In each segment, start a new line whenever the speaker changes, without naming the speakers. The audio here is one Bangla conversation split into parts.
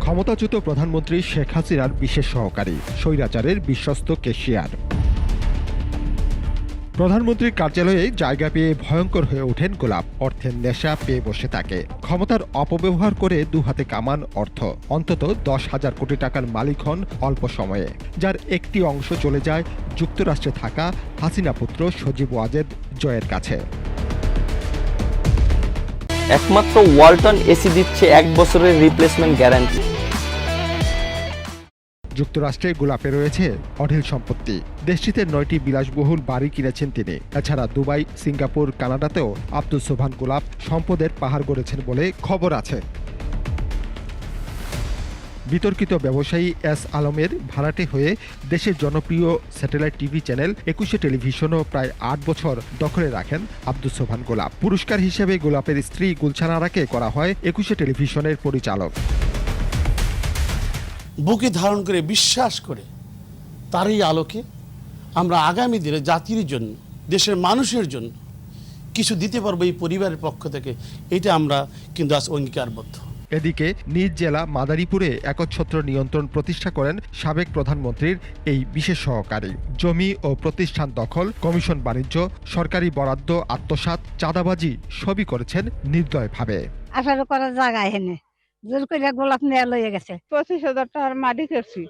ক্ষমতাচ্যুত প্রধানমন্ত্রী শেখ হাসিনার বিশেষ সহকারী, স্বৈরাচারের বিশ্বস্ত কেশিয়ার। প্রধানমন্ত্রীর কার্যালয়ে জায়গা পেয়ে ভয়ঙ্কর হয়ে ওঠেন গোলাপ অর্থের নেশা পেয়ে বসে থাকে। ক্ষমতার অপব্যবহার করে দু হাতে কামান অর্থ। অন্তত দশ হাজার কোটি টাকার মালিক হন অল্প সময়ে। যার একটি অংশ চলে যায় যুক্তরাষ্ট্রে থাকা হাসিনা পুত্র সজীব ওয়াজেদ জয়ের কাছে।
একমাত্র ওয়ালটন এসি দিচ্ছে এক বছরের রিপ্লেসমেন্ট গ্যারান্টি
যুক্তরাষ্ট্রে গোলাপে রয়েছে অঢেল সম্পত্তি। দেশটিতে নয়টি বিলাসবহুল বাড়ি কিনেছেন তিনি। এছাড়া দুবাই, সিঙ্গাপুর, কানাডাতেও আব্দুল সোভান গোলাপ সম্পদের পাহাড় গড়েছেন বলে খবর আছে। বিতর্কিত ব্যবসায়ী এস আলমের ভাড়াটে হয়ে দেশের জনপ্রিয় স্যাটেলাইট টিভি চ্যানেল একুশে টেলিভিশনও প্রায় আট বছর দখলে রাখেন আব্দুল সোভান গোলাপ। পুরস্কার হিসেবে গোলাপের স্ত্রী গুলছান আরাকে করা হয় একুশে টেলিভিশনের পরিচালক।
বুকে ধারণ করে বিশ্বাস করে তারই আলোকে আমরা আগামী দিনে জাতির জন্য, দেশের মানুষের জন্য কিছু দিতে পারব এই পরিবারের পক্ষ থেকে। এটা আমরা কিন্তু আজ অঙ্গীকারবদ্ধ।
এদিকে নিজ জেলা মাদারীপুরে একচ্ছত্র নিয়ন্ত্রণ প্রতিষ্ঠা করেন সাবেক প্রধানমন্ত্রীর এই বিশেষ সহকারী। জমি ও প্রতিষ্ঠান দখল কমিশন বাণিজ্য সরকারি বরাদ্দ আত্মসাৎ চাঁদাবাজি সবই করেছেন নির্দয়ভাবে।
আসার করার জায়গা এখানে। জোর করে গোলাপ নিয়ে লইয়ে গেছে।
পঁচিশ হাজার টাকার মাটি করছি।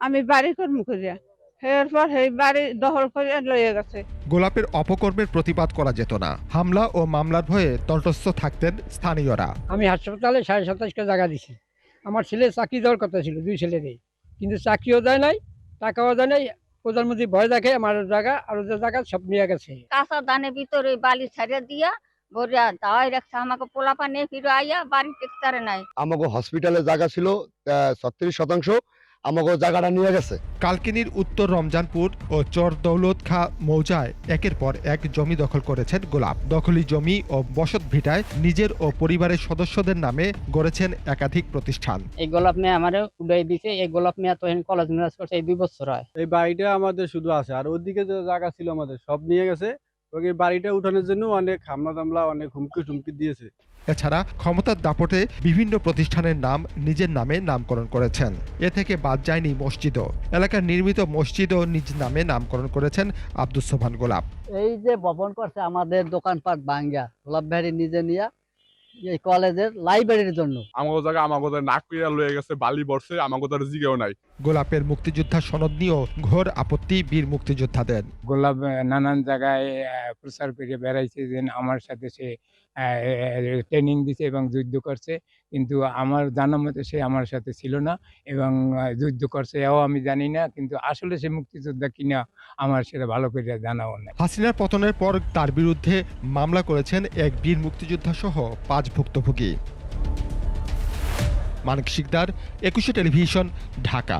আমি বাড়ি করব করিয়া এরপর সেই বাড়ি দখল করে লইয়ে গেছে।
গোলাপের অপকর্মের প্রতিবাদ করা যেত না। হামলা ও মামলার ভয়ে তটস্থ থাকতেন স্থানীয়রা।
আমি হাসপাতালে সাড়ে সাতাশকে জায়গা দিছি। আমার ছেলে চাকরি দেওয়ার কথা ছিল দুই ছেলেরই কিন্তু চাকরিও দেয় নাই টাকাও দেয় নাই প্রধানমন্ত্রী ভয় দেখে আমার জায়গা আর ওদের জায়গা সব নিয়ে গেছে।
কাঁচা দানের ভিতরে বালি ছাড়িয়ে দিয়া বরিয়া দাওয়াই রাখছে আমাকে পোলাপা নিয়ে ফিরে আইয়া বাড়ি টেক্তারে নাই।
আমাকে হসপিটালে জায়গা ছিল ছত্রিশ শতাংশ। আমাকে জায়গাটা নিয়ে গেছে।
কালকিনির উত্তর রমজানপুর ও চর দৌলত খা মৌজায় একের পর এক জমি দখল করেছেন গোলাপ। দখলি জমি ও বসত ভিটায় নিজের ও পরিবারের সদস্যদের নামে গড়েছেন একাধিক প্রতিষ্ঠান।
এই গোলাপ মেয়ে আমার উদয় দিছে এই গোলাপ মেয়ে তো কলেজ ম্যানেজ করছে এই দুই বছর হয়।
এই বাড়িটা আমাদের শুধু আছে আর ওদিকে যে জায়গা ছিল আমাদের সব নিয়ে গেছে। ওকে বাড়িটা উঠানোর জন্য অনেক হামলা টামলা অনেক হুমকি টুমকি দিয়েছে।
এছাড়া ক্ষমতার দাপটে বিভিন্ন প্রতিষ্ঠানের নাম নিজের নামে নামকরণ করেছেন। এ থেকে বাদ যায়নি মসজিদও। এলাকার নির্মিত মসজিদও নিজ নামে নামকরণ করেছেন আব্দুল সোভান গোলাপ।
এই যে ভবন করছে আমাদের দোকানপাট বাঙ্গা গোলাপ ভাইয়ের নিজে নিয়ে এই কলেজের লাইব্রেরির জন্য।
আমাকে জায়গা আমাকে নাক কইরা লয়ে গেছে বালি বর্ষে আমাকে তার জিগেও নাই।
গোলাপের মুক্তিযোদ্ধা সনদ নিয়েও ঘোর আপত্তি বীর মুক্তিযোদ্ধাদের।
গোলাপ নানান জায়গায় প্রচার করে বেড়াইছে যে আমার সাথে সে ট্রেনিং দিছে এবং যুদ্ধ করছে। কিন্তু আমার জানা মতে সে আমার সাথে ছিল না এবং যুদ্ধ করছে এও আমি জানি না। কিন্তু আসলে সে মুক্তিযোদ্ধা কিনা আমার সেটা ভালো করে জানাও না
হাসিনার পতনের পর তার বিরুদ্ধে মামলা করেছেন এক বীর মুক্তিযোদ্ধা সহ পাঁচ ভুক্তভোগী। মানিক শিকদার একুশে টেলিভিশন ঢাকা।